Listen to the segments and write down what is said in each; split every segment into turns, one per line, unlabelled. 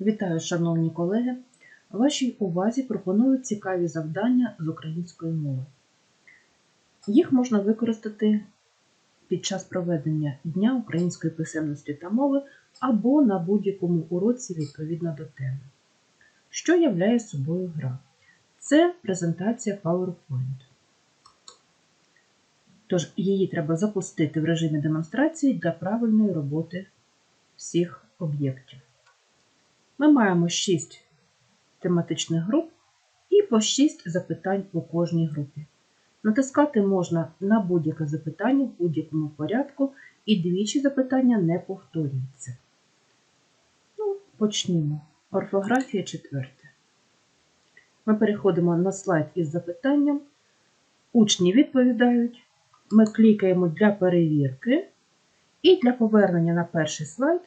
Вітаю, шановні колеги! Вашій увазі пропоную цікаві завдання з української мови. Їх можна використати під час проведення Дня української писемності та мови або на будь-якому уроці відповідно до теми. Що являє собою гра? Це презентація PowerPoint. Тож її треба запустити в режимі демонстрації для правильної роботи всіх об'єктів. Ми маємо 6 тематичних груп і по 6 запитань у кожній групі. Натискати можна на будь-яке запитання в будь-якому порядку, і двічі запитання не повторюються. Ну, почнімо. Орфографія четверте. Ми переходимо на слайд із запитанням. Учні відповідають. Ми клікаємо для перевірки. І для повернення на перший слайд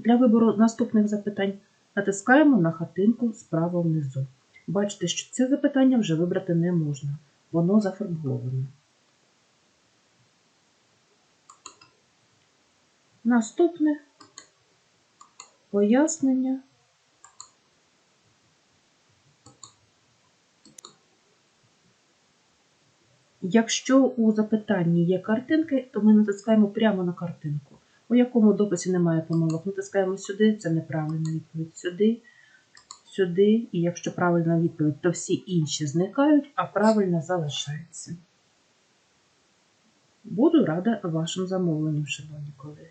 для вибору наступних запитань натискаємо на хатинку справа внизу. Бачите, що це запитання вже вибрати не можна, воно зафарбоване. Наступне пояснення. Якщо у запитанні є картинки, то ми натискаємо прямо на картинку. У якому дописі немає помилок, натискаємо сюди, це неправильна відповідь. Сюди, сюди. І якщо правильна відповідь, то всі інші зникають, а правильна залишається. Буду рада вашим замовленням, шановні колеги.